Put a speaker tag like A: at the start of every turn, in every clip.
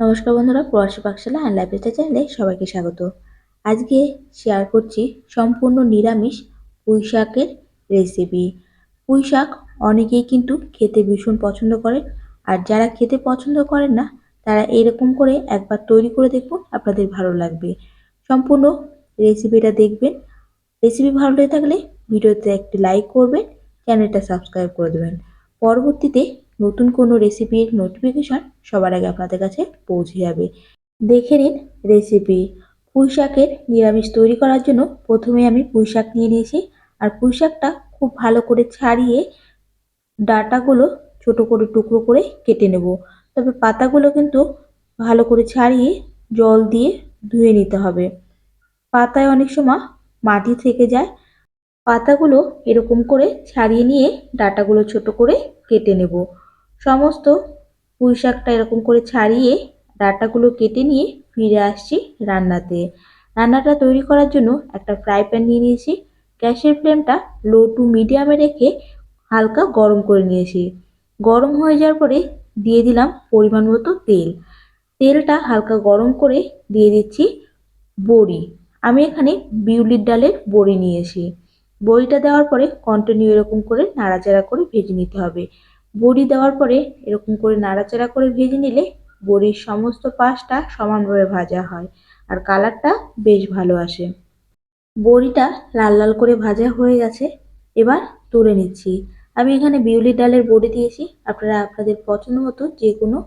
A: নমস্কার বন্ধুরা, প্রবাসী পাকশালা অ্যান্ড লাইব্রেরি চ্যানেলে সবাইকে স্বাগত। আজকে শেয়ার করছি সম্পূর্ণ নিরামিষ পুঁই শাকের রেসিপি পুঁই শাক অনেকেই কিন্তু খেতে ভীষণ পছন্দ করে আর যারা খেতে পছন্দ করেন না, তারা এরকম করে একবার তৈরি করে দেখুন, আপনাদের ভালো লাগবে। সম্পূর্ণ রেসিপিটা দেখবেন। রেসিপি ভালো লেগে থাকলে ভিডিওতে একটি লাইক করবেন চ্যানেলটা সাবস্ক্রাইব করে দেবেন। পরবর্তীতে নতুন কোনো রেসিপির নোটিফিকেশান সবার আগে আপনাদের কাছে পৌঁছে যাবে। দেখে নিন রেসিপি পুঁই শাকের নিরামিষ তৈরি করার জন্য প্রথমে আমি পুঁই শাক নিয়ে নিয়েছি। আর পুঁই শাকটা খুব ভালো করে ছাড়িয়ে ডাটাগুলো ছোট করে টুকরো করে কেটে নেব। তবে পাতাগুলো কিন্তু ভালো করে ছাড়িয়ে জল দিয়ে ধুয়ে নিতে হবে। পাতায় অনেক সময় মাটি থেকে যায়। পাতাগুলো এরকম করে ছাড়িয়ে নিয়ে ডাটাগুলো ছোট করে কেটে নেব। সমস্ত পুঁই শাকটা এরকম করে ছাড়িয়ে ডাটাগুলো কেটে নিয়ে ফিরে আসছি রান্নাতে। রান্নাটা তৈরি করার জন্য একটা ফ্রাই প্যান নিয়ে নিয়েছি। গ্যাসের ফ্লেমটা লো টু মিডিয়ামে রেখে হালকা গরম করে নিয়েছি। গরম হয়ে যাওয়ার পরে দিয়ে দিলাম পরিমাণ মতো তেল। তেলটা হালকা গরম করে দিয়ে দিচ্ছি বড়ি। আমি এখানে বিউলির ডালের বড়ি নিয়েছি। বড়িটা দেওয়ার পরে কন্টিনিউ এরকম করে নাড়াচাড়া করে ভেজে নিতে হবে। বড়ি দেওয়ার পরে এরকম করে নাড়াচাড়া করে ভেজে নিলে বড়ির সমস্ত পাশটা সমানভাবে ভাজা হয় আর কালারটা বেশ ভালো আসে। বড়িটা লাল লাল করে ভাজা হয়ে গেছে। এবার তুলে নিচ্ছি। আমি এখানে বিউলির ডালের বড়ি দিয়েছি। আপনারা আপনাদের পছন্দ মতো যে কোনো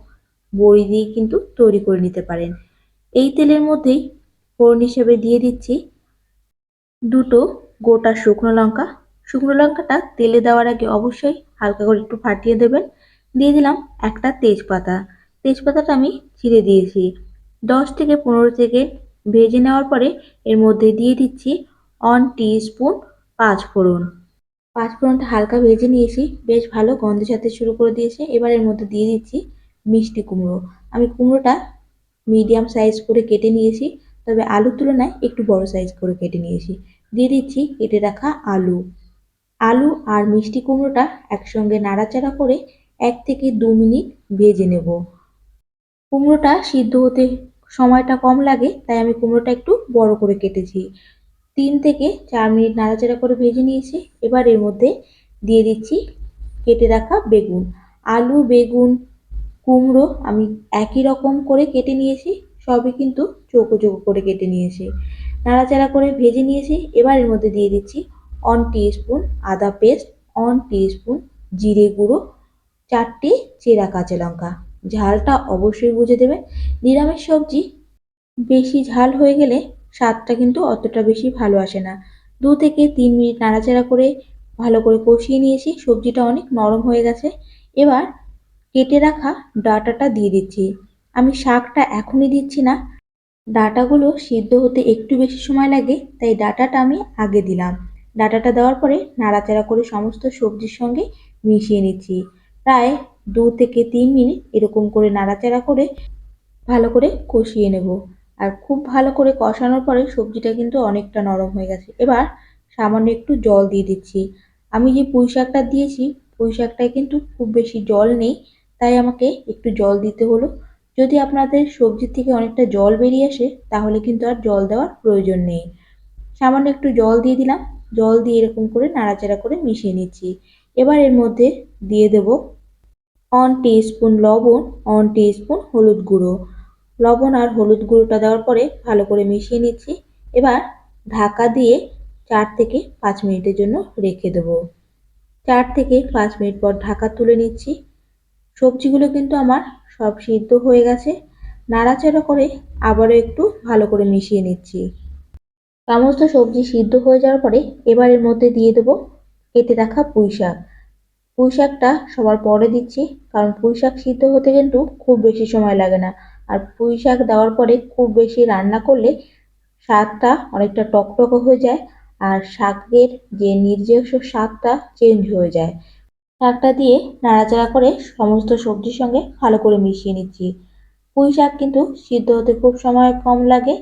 A: বড়ি দিয়ে কিন্তু তৈরি করে নিতে পারেন। এই তেলের মধ্যেই ফোড়ন হিসেবে দিয়ে দিচ্ছি দুটো গোটা শুকনো লঙ্কা। শুকনো লঙ্কাটা তেলে দেওয়ার আগে অবশ্যই হালকা করে একটু ফাটিয়ে দেবেন। দিয়ে দিলাম একটা তেজপাতা। তেজপাতাটা আমি ছিঁড়ে দিয়েছি। দশ থেকে পনেরো থেকে ভেজে নেওয়ার পরে এর মধ্যে দিয়ে দিচ্ছি অন স্পুন পাঁচ ফোড়ন পাঁচ ফোড়নটা হালকা ভেজে নিয়েছি। বেশ ভালো গন্ধ সাথে শুরু করে দিয়েছে। এবার এর মধ্যে দিয়ে দিচ্ছি মিষ্টি কুমড়ো। আমি কুমড়োটা মিডিয়াম সাইজ করে কেটে নিয়েছি, তবে আলুর তুলনায় একটু বড় সাইজ করে কেটে নিয়েছি। দিয়ে দিচ্ছি কেটে রাখা আলু। আলু আর মিষ্টি কুমড়োটা একসঙ্গে নাড়াচাড়া করে এক থেকে দু মিনিট ভেজে নেব। কুমড়োটা সিদ্ধ হতে সময়টা কম লাগে, তাই আমি কুমড়োটা একটু বড় করে কেটেছি। তিন থেকে চার মিনিট নাড়াচাড়া করে ভেজে নিয়েছি। এবার এর মধ্যে দিয়ে দিচ্ছি কেটে রাখা বেগুন। আলু, বেগুন, কুমড়ো আমি একই রকম করে কেটে নিয়েছি, সবই কিন্তু চৌকো চৌকো করে কেটে নিয়েছি। নাড়াচাড়া করে ভেজে নিয়েছি। এবার এর মধ্যে দিয়ে দিচ্ছি অন স্পুন আদা পেস্ট অন স্পুন জিরে গুঁড়ো, চারটে চেরা কাঁচা লঙ্কা। ঝালটা অবশ্যই বুঝে দেবে। নিরামিষ সবজি বেশি ঝাল হয়ে গেলে স্বাদটা কিন্তু অতটা বেশি ভালো আসে না। দু থেকে তিন মিনিট নাড়াচাড়া করে ভালো করে কষিয়ে নিয়েছি। সবজিটা অনেক নরম হয়ে গেছে। এবার কেটে রাখা ডাটাটা দিয়ে দিচ্ছি। আমি শাকটা এখনই দিচ্ছি না। ডাটাগুলো সিদ্ধ হতে একটু বেশি সময় লাগে, তাই ডাটাটা আমি আগে দিলাম। ডাটাটা দেওয়ার পরে নাড়াচাড়া করে সমস্ত সবজির সঙ্গে মিশিয়ে নিচ্ছি। প্রায় দু থেকে তিন মিনিট এরকম করে নাড়াচাড়া করে ভালো করে কষিয়ে নেব। আর খুব ভালো করে কষানোর পরে সবজিটা কিন্তু অনেকটা নরম হয়ে গেছে। এবার সামান্য একটু জল দিয়ে দিচ্ছি। আমি যে পুঁই শাকটা দিয়েছি, পুঁই শাকটায় কিন্তু খুব বেশি জল নেই, তাই আমাকে একটু জল দিতে হলো। যদি আপনাদের সবজির থেকে অনেকটা জল বেরিয়ে আসে, তাহলে কিন্তু আর জল দেওয়ার প্রয়োজন নেই। সামান্য একটু জল দিয়ে দিলাম। জল দিয়ে এরকম করে নাড়াচাড়া করে মিশিয়ে নিচ্ছি। এবার এর মধ্যে দিয়ে দেব অন স্পুন লবণ অন স্পুন হলুদ গুঁড়ো। লবণ আর হলুদ গুঁড়োটা দেওয়ার পরে ভালো করে মিশিয়ে নিচ্ছি। এবার ঢাকা দিয়ে চার থেকে পাঁচ মিনিটের জন্য রেখে দেবো। চার থেকে পাঁচ মিনিট পর ঢাকা তুলে নিচ্ছি। সবজিগুলো কিন্তু আমার সব সিদ্ধ হয়ে গেছে। নাড়াচাড়া করে আবারও একটু ভালো করে মিশিয়ে নিচ্ছি। সমস্ত সবজি সিদ্ধ হয়ে যাওয়ার পরে এবার এর মধ্যে দিয়ে দেবো কেটে রাখা পুঁই শাক। পুঁই শাকটা সবার পরে দিচ্ছি, কারণ পুঁই শাক সিদ্ধ হতে কিন্তু খুব বেশি সময় লাগে না। আর পুঁই শাক দেওয়ার পরে খুব বেশি রান্না করলে স্বাদটা অনেকটা টকটকে হয়ে যায় আর শাকের যে নিজস্ব স্বাদটা চেঞ্জ হয়ে যায়। শাকটা দিয়ে নাড়াচাড়া করে সমস্ত সবজির সঙ্গে ভালো করে মিশিয়ে নিচ্ছি। পুঁই শাক কিন্তু সিদ্ধ হতে খুব সময় কম লাগে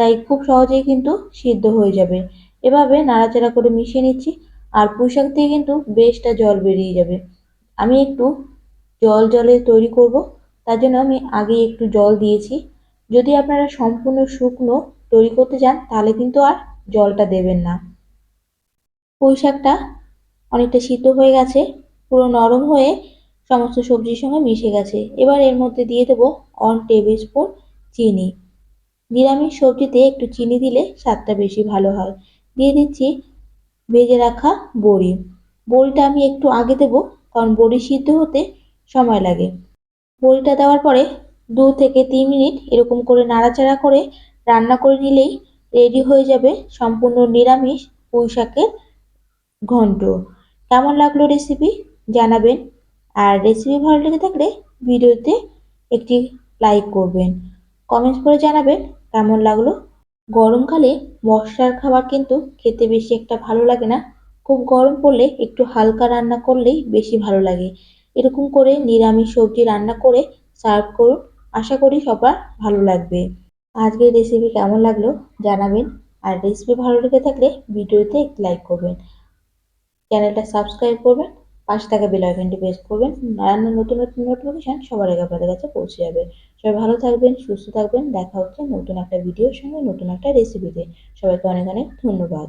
A: তাই খুব সহজেই কিন্তু সিদ্ধ হয়ে যাবে। এভাবে নাড়াচাড়া করে মিশিয়ে নিচ্ছি, আর পুঁই শাক থেকে কিন্তু বেশটা জল বেরিয়ে যাবে। আমি একটু জল জলে তৈরি করব, তার জন্য আমি আগে একটু জল দিয়েছি। যদি আপনারা সম্পূর্ণ শুকনো তৈরি করতে চান, তাহলে কিন্তু আর জলটা দেবেন না। পুঁইশাকটা অনেকটা সিদ্ধ হয়ে গেছে, পুরো নরম হয়ে সমস্ত সবজির সঙ্গে মিশে গেছে। এবার এর মধ্যে দিয়ে দেবো ওয়ান টেবিল স্পুন চিনি। নিরামিষ সবজিতে একটু চিনি দিলে স্বাদটা বেশি ভালো হয়। দিয়ে দিচ্ছি ভেজে রাখা বড়ি। বড়িটা আমি একটু আগে দেবো, কারণ বড়ি সিদ্ধ হতে সময় লাগে। বড়িটা দেওয়ার পরে দু থেকে তিন মিনিট এরকম করে নাড়াচাড়া করে রান্না করে নিলেই রেডি হয়ে যাবে সম্পূর্ণ নিরামিষ পুঁই শাকের ঘন্ট। কেমন লাগল রেসিপি জানাবেন, আর রেসিপি ভালো লেগে থাকলে ভিডিওতে একটি লাইক করবেন। কমেন্টস করে জানাবেন কেমন লাগল? গরমকালে মশলার খাবার কিন্তু খেতে বেশি একটা ভালো লাগে না। খুব গরম পড়লে একটু হালকা রান্না করলেই বেশি ভালো লাগে। এরকম করে নিরামিষ সবজি রান্না করে সার্ভ করুন। আশা করি সবার ভালো লাগবে। আজকের রেসিপি কেমন লাগল জানাবেন। আর রেসিপি ভালো লেগে থাকলে ভিডিওতে লাইক করবেন। চ্যানেলটা সাবস্ক্রাইব করবেন। পাশে থাকা বেল আইকনটি প্রেস করবেন নানান নতুন নতুন নোটিফিকেশান সবার আগে আপনাদের কাছে পৌঁছে যাবে। সবাই ভালো থাকবেন, সুস্থ থাকবেন, দেখা হচ্ছে নতুন একটা ভিডিওর সঙ্গে, নতুন একটা রেসিপিতে সবাইকে অনেক অনেক ধন্যবাদ।